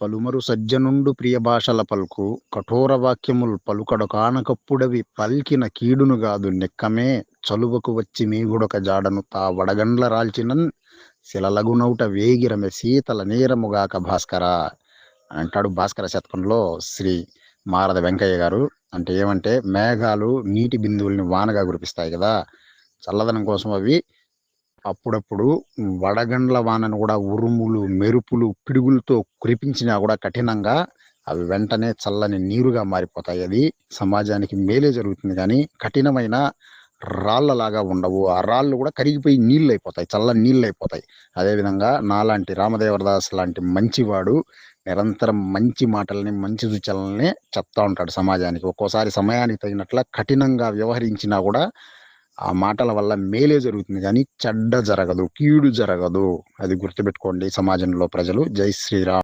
పలుమరు సజ్జనుండు ప్రియ భాషల పలుకు కఠోర వాక్యములు పలుకడ కానకప్పుడవి పల్కిన కీడును గాదు నెక్కమే చలువకు వచ్చి మీగుడొక జాడను తా వడగండ్ల రాల్చినన్ శిలలగునౌట వేగిరమె శీతల నేరముగాక భాస్కర. అంటాడు భాస్కర శతకంలో శ్రీ మారద వెంకయ్య గారు. అంటే ఏమంటే మేఘాలు నీటి బిందువుల్ని వానగా కురిపిస్తాయి కదా. చల్లదనం కోసం అవి అప్పుడప్పుడు వడగండ్ల వానను కూడా ఉరుములు మెరుపులు పిడుగులతో కురిపించినా కూడా కఠినంగా అవి వెంటనే చల్లని నీరుగా మారిపోతాయి. అది సమాజానికి మేలే జరుగుతుంది కానీ కఠినమైన రాళ్ళలాగా ఉండవు. ఆ రాళ్ళు కూడా కరిగిపోయి నీళ్ళు అయిపోతాయి చల్లని నీళ్ళు అయిపోతాయి అదేవిధంగా నాలాంటి రామదేవరదాస్ లాంటి మంచివాడు నిరంతరం మంచి మాటల్ని మంచి సూచనల్ని చెప్తా ఉంటాడు సమాజానికి. ఒక్కోసారి సమయానికి తగినట్ల కఠినంగా వ్యవహరించినా కూడా ఆ మాటల వల్ల మేలే జరుగుతుంది. కానీ చెడ్డ జరగదు కీడు జరగదు. అది గుర్తుపెట్టుకోండి సమాజంలో ప్రజలు. జై శ్రీరామ్.